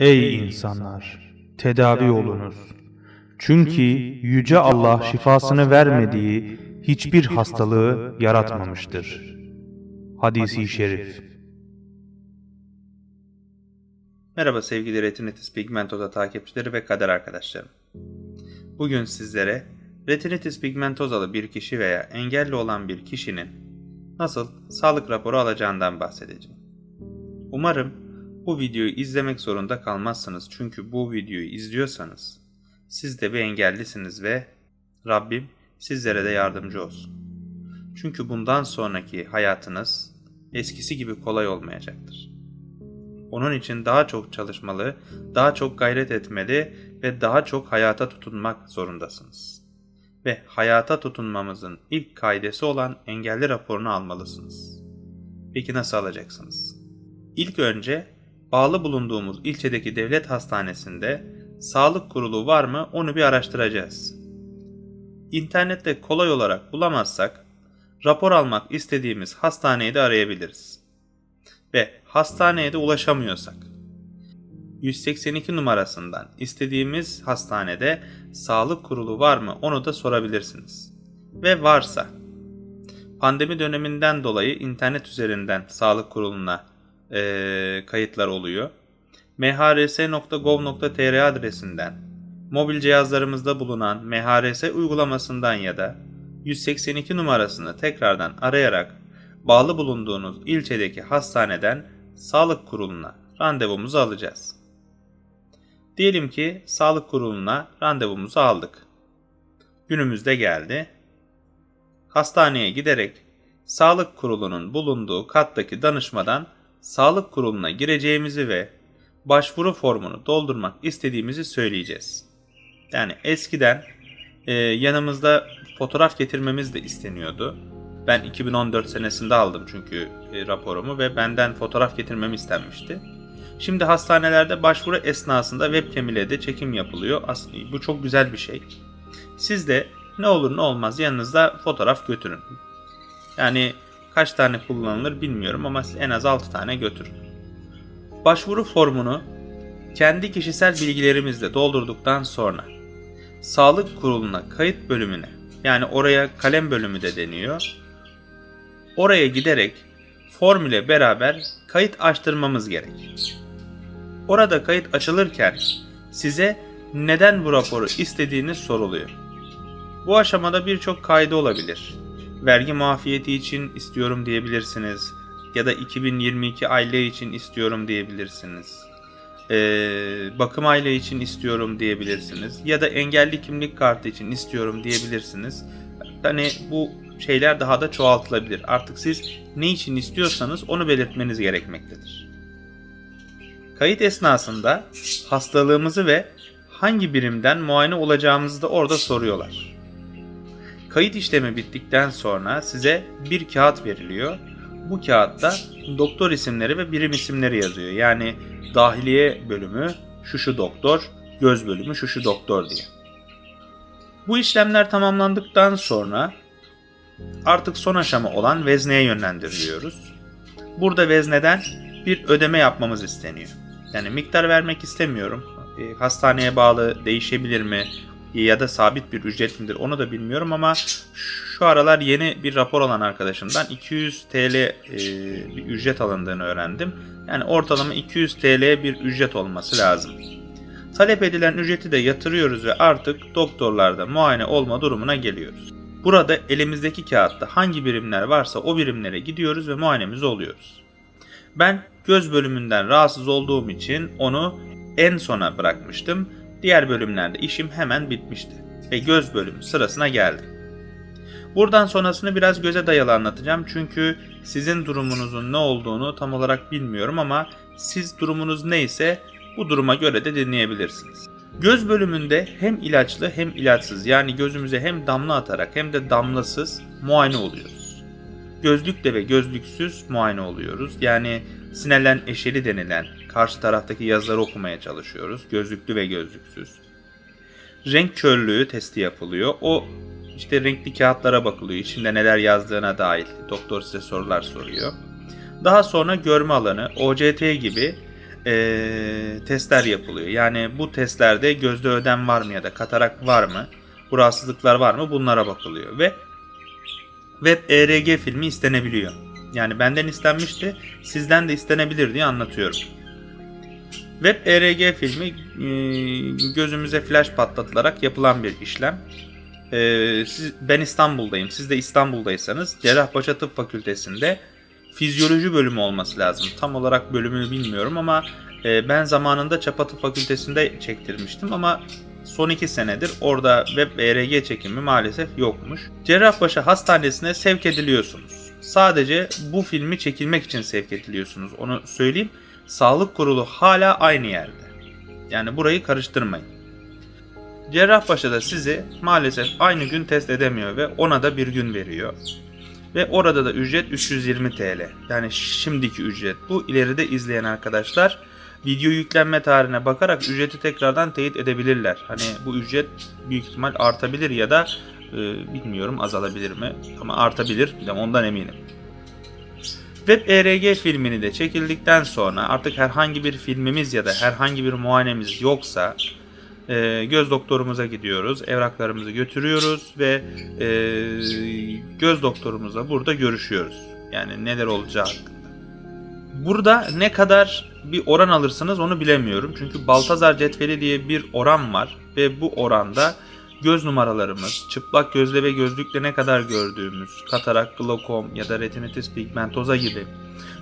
Ey insanlar! Tedavi olunuz. Çünkü Yüce Allah şifasını vermediği hiçbir hastalığı yaratmamıştır. Hadisi şerif Merhaba sevgili Retinitis pigmentosa takipçileri ve kader arkadaşlarım. Bugün sizlere retinitis pigmentozalı bir kişi veya engelli olan bir kişinin nasıl sağlık raporu alacağından bahsedeceğim. Umarım bu videoyu izlemek zorunda kalmazsınız çünkü bu videoyu izliyorsanız siz de bir engellisiniz ve Rabbim sizlere de yardımcı olsun. Çünkü bundan sonraki hayatınız eskisi gibi kolay olmayacaktır. Onun için daha çok çalışmalı, daha çok gayret etmeli ve daha çok hayata tutunmak zorundasınız. Ve hayata tutunmamızın ilk kaidesi olan engelli raporunu almalısınız. Peki nasıl alacaksınız? İlk önce bağlı bulunduğumuz ilçedeki devlet hastanesinde sağlık kurulu var mı onu bir araştıracağız. İnternette kolay olarak bulamazsak rapor almak istediğimiz hastaneyi de arayabiliriz ve hastaneye de ulaşamıyorsak 182 numarasından istediğimiz hastanede sağlık kurulu var mı onu da sorabilirsiniz. Ve varsa pandemi döneminden dolayı internet üzerinden sağlık kuruluna eee, kayıtlar oluyor. mhrs.gov.tr adresinden mobil cihazlarımızda bulunan MHRS uygulamasından ya da 182 numarasını tekrardan arayarak bağlı bulunduğunuz ilçedeki hastaneden sağlık kuruluna randevumuzu alacağız. Diyelim ki sağlık kuruluna randevumuzu aldık. Günümüzde geldi. Hastaneye giderek sağlık kurulunun bulunduğu kattaki danışmadan sağlık kuruluna gireceğimizi ve başvuru formunu doldurmak istediğimizi söyleyeceğiz. Yani eskiden e, yanımızda fotoğraf getirmemiz de isteniyordu. Ben 2014 senesinde aldım çünkü e, raporumu ve benden fotoğraf getirmem istenmişti. Şimdi hastanelerde başvuru esnasında webcam ile de çekim yapılıyor. Aslında bu çok güzel bir şey. Siz de ne olur ne olmaz yanınızda fotoğraf götürün. Yani kaç tane kullanılır bilmiyorum ama en az 6 tane götürün. Başvuru formunu kendi kişisel bilgilerimizle doldurduktan sonra sağlık kuruluna kayıt bölümüne yani oraya kalem bölümü de deniyor. Oraya giderek form ile beraber kayıt açtırmamız gerek. Orada kayıt açılırken size neden bu raporu istediğiniz soruluyor. Bu aşamada birçok kaydı olabilir. Vergi muafiyeti için istiyorum diyebilirsiniz ya da 2022 aile için istiyorum diyebilirsiniz. Ee, bakım aile için istiyorum diyebilirsiniz ya da engelli kimlik kartı için istiyorum diyebilirsiniz. Hani bu şeyler daha da çoğaltılabilir. Artık siz ne için istiyorsanız onu belirtmeniz gerekmektedir. Kayıt esnasında hastalığımızı ve hangi birimden muayene olacağımızı da orada soruyorlar. Kayıt işlemi bittikten sonra size bir kağıt veriliyor. Bu kağıtta doktor isimleri ve birim isimleri yazıyor. Yani dahiliye bölümü şu şu doktor, göz bölümü şu şu doktor diye. Bu işlemler tamamlandıktan sonra artık son aşama olan vezneye yönlendiriliyoruz. Burada vezneden bir ödeme yapmamız isteniyor. Yani miktar vermek istemiyorum. E, hastaneye bağlı değişebilir mi ya da sabit bir ücret midir onu da bilmiyorum ama şu aralar yeni bir rapor alan arkadaşımdan 200 TL e, bir ücret alındığını öğrendim. Yani ortalama 200 TL bir ücret olması lazım. Talep edilen ücreti de yatırıyoruz ve artık doktorlarda muayene olma durumuna geliyoruz. Burada elimizdeki kağıtta hangi birimler varsa o birimlere gidiyoruz ve muayenemizi oluyoruz. Ben göz bölümünden rahatsız olduğum için onu en sona bırakmıştım. Diğer bölümlerde işim hemen bitmişti ve göz bölümü sırasına geldim. Buradan sonrasını biraz göze dayalı anlatacağım çünkü sizin durumunuzun ne olduğunu tam olarak bilmiyorum ama siz durumunuz neyse bu duruma göre de dinleyebilirsiniz. Göz bölümünde hem ilaçlı hem ilaçsız yani gözümüze hem damla atarak hem de damlasız muayene oluyoruz. Gözlükle ve gözlüksüz muayene oluyoruz. Yani sinelen eşeli denilen karşı taraftaki yazıları okumaya çalışıyoruz. Gözlüklü ve gözlüksüz. Renk körlüğü testi yapılıyor. O işte renkli kağıtlara bakılıyor. İçinde neler yazdığına dair doktor size sorular soruyor. Daha sonra görme alanı, OCT gibi eee, testler yapılıyor. Yani bu testlerde gözde ödem var mı ya da katarak var mı? Bu rahatsızlıklar var mı? Bunlara bakılıyor ve Web ERG filmi istenebiliyor. Yani benden istenmişti, sizden de istenebilir diye anlatıyorum. Web ERG filmi e, gözümüze flash patlatılarak yapılan bir işlem. E, ben İstanbul'dayım, siz de İstanbul'daysanız Cerrahpaşa Tıp Fakültesi'nde fizyoloji bölümü olması lazım. Tam olarak bölümünü bilmiyorum ama e, ben zamanında Çapa Tıp Fakültesi'nde çektirmiştim ama son iki senedir orada web ERG çekimi maalesef yokmuş. Cerrahpaşa Hastanesi'ne sevk ediliyorsunuz. Sadece bu filmi çekilmek için sevk ediliyorsunuz. Onu söyleyeyim. Sağlık kurulu hala aynı yerde. Yani burayı karıştırmayın. Cerrahpaşa'da sizi maalesef aynı gün test edemiyor ve ona da bir gün veriyor. Ve orada da ücret 320 TL. Yani şimdiki ücret. Bu ileride izleyen arkadaşlar video yüklenme tarihine bakarak ücreti tekrardan teyit edebilirler. Hani bu ücret büyük ihtimal artabilir ya da e, bilmiyorum azalabilir mi ama artabilir de ondan eminim. Web ERG filmini de çekildikten sonra artık herhangi bir filmimiz ya da herhangi bir muayenemiz yoksa e, göz doktorumuza gidiyoruz, evraklarımızı götürüyoruz ve e, göz doktorumuzla burada görüşüyoruz. Yani neler olacağı hakkında. Burada ne kadar bir oran alırsınız onu bilemiyorum. Çünkü Baltazar cetveli diye bir oran var ve bu oranda göz numaralarımız, çıplak gözle ve gözlükle ne kadar gördüğümüz, katarak, glokom ya da retinitis pigmentosa gibi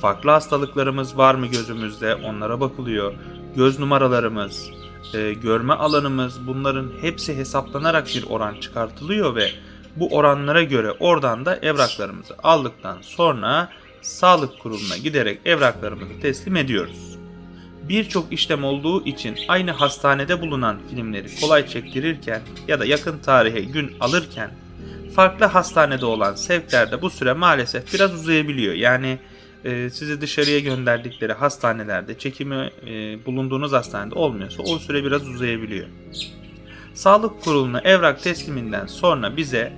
farklı hastalıklarımız var mı gözümüzde onlara bakılıyor. Göz numaralarımız, e, görme alanımız bunların hepsi hesaplanarak bir oran çıkartılıyor ve bu oranlara göre oradan da evraklarımızı aldıktan sonra sağlık kuruluna giderek evraklarımızı teslim ediyoruz. Birçok işlem olduğu için aynı hastanede bulunan filmleri kolay çektirirken ya da yakın tarihe gün alırken farklı hastanede olan sevklerde bu süre maalesef biraz uzayabiliyor. Yani e, sizi dışarıya gönderdikleri hastanelerde çekimi e, bulunduğunuz hastanede olmuyorsa o süre biraz uzayabiliyor. Sağlık kuruluna evrak tesliminden sonra bize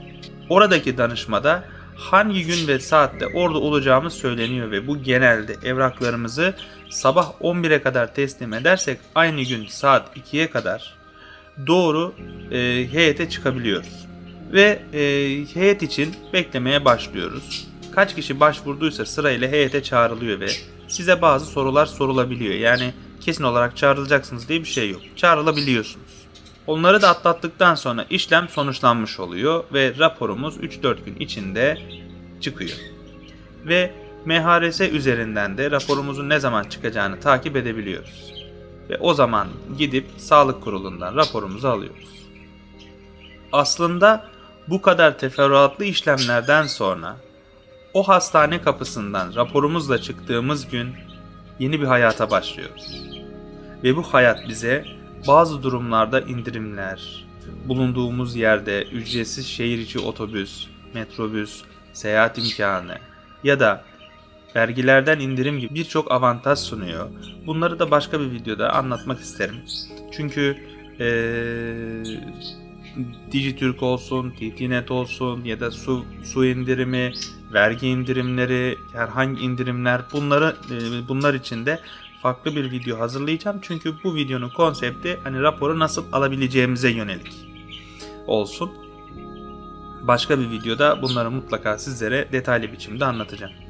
oradaki danışmada hangi gün ve saatte orada olacağımız söyleniyor ve bu genelde evraklarımızı sabah 11'e kadar teslim edersek aynı gün saat 2'ye kadar doğru e, heyete çıkabiliyoruz. Ve e, heyet için beklemeye başlıyoruz. Kaç kişi başvurduysa sırayla heyete çağrılıyor ve size bazı sorular sorulabiliyor. Yani kesin olarak çağrılacaksınız diye bir şey yok. Çağrılabiliyorsunuz. Onları da atlattıktan sonra işlem sonuçlanmış oluyor ve raporumuz 3-4 gün içinde çıkıyor. Ve MHRS üzerinden de raporumuzun ne zaman çıkacağını takip edebiliyoruz. Ve o zaman gidip sağlık kurulundan raporumuzu alıyoruz. Aslında bu kadar teferruatlı işlemlerden sonra o hastane kapısından raporumuzla çıktığımız gün yeni bir hayata başlıyoruz. Ve bu hayat bize bazı durumlarda indirimler, bulunduğumuz yerde ücretsiz şehir içi otobüs, metrobüs, seyahat imkanı ya da vergilerden indirim gibi birçok avantaj sunuyor. Bunları da başka bir videoda anlatmak isterim. Çünkü ee, Dijitürk olsun, TTNet olsun ya da su, su indirimi, vergi indirimleri, herhangi indirimler bunları e, bunlar için de farklı bir video hazırlayacağım. Çünkü bu videonun konsepti hani raporu nasıl alabileceğimize yönelik olsun. Başka bir videoda bunları mutlaka sizlere detaylı biçimde anlatacağım.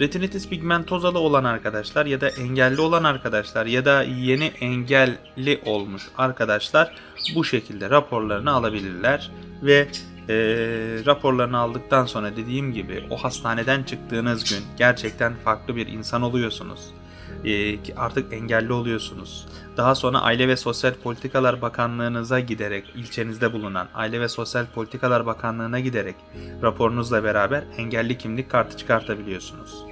Retinitis pigmentozalı olan arkadaşlar ya da engelli olan arkadaşlar ya da yeni engelli olmuş arkadaşlar bu şekilde raporlarını alabilirler ve e, raporlarını aldıktan sonra dediğim gibi o hastaneden çıktığınız gün gerçekten farklı bir insan oluyorsunuz. E, artık engelli oluyorsunuz. Daha sonra Aile ve Sosyal Politikalar Bakanlığınıza giderek ilçenizde bulunan Aile ve Sosyal Politikalar Bakanlığına giderek raporunuzla beraber engelli kimlik kartı çıkartabiliyorsunuz.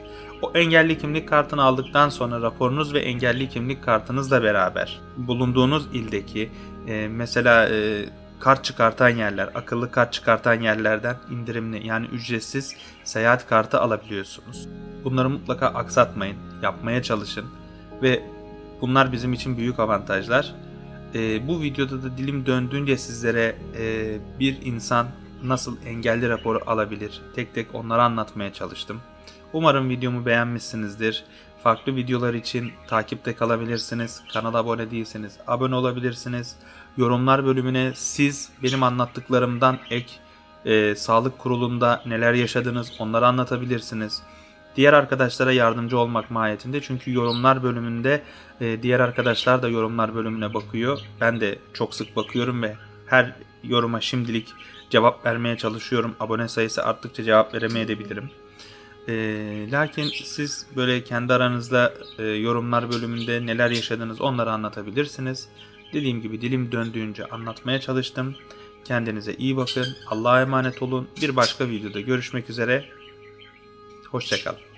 O engelli kimlik kartını aldıktan sonra raporunuz ve engelli kimlik kartınızla beraber bulunduğunuz ildeki e, mesela e, kart çıkartan yerler, akıllı kart çıkartan yerlerden indirimli yani ücretsiz seyahat kartı alabiliyorsunuz. Bunları mutlaka aksatmayın, yapmaya çalışın ve bunlar bizim için büyük avantajlar. E, bu videoda da dilim döndüğünce sizlere e, bir insan nasıl engelli raporu alabilir tek tek onları anlatmaya çalıştım. Umarım videomu beğenmişsinizdir. Farklı videolar için takipte kalabilirsiniz. Kanala abone değilseniz abone olabilirsiniz. Yorumlar bölümüne siz benim anlattıklarımdan ek e, sağlık kurulunda neler yaşadınız onları anlatabilirsiniz. Diğer arkadaşlara yardımcı olmak mahiyetinde çünkü yorumlar bölümünde e, diğer arkadaşlar da yorumlar bölümüne bakıyor. Ben de çok sık bakıyorum ve her yoruma şimdilik cevap vermeye çalışıyorum. Abone sayısı arttıkça cevap veremeyebilirim. E, lakin siz böyle kendi aranızda e, yorumlar bölümünde neler yaşadınız onları anlatabilirsiniz. Dediğim gibi dilim döndüğünce anlatmaya çalıştım. Kendinize iyi bakın. Allah'a emanet olun. Bir başka videoda görüşmek üzere. Hoşçakalın.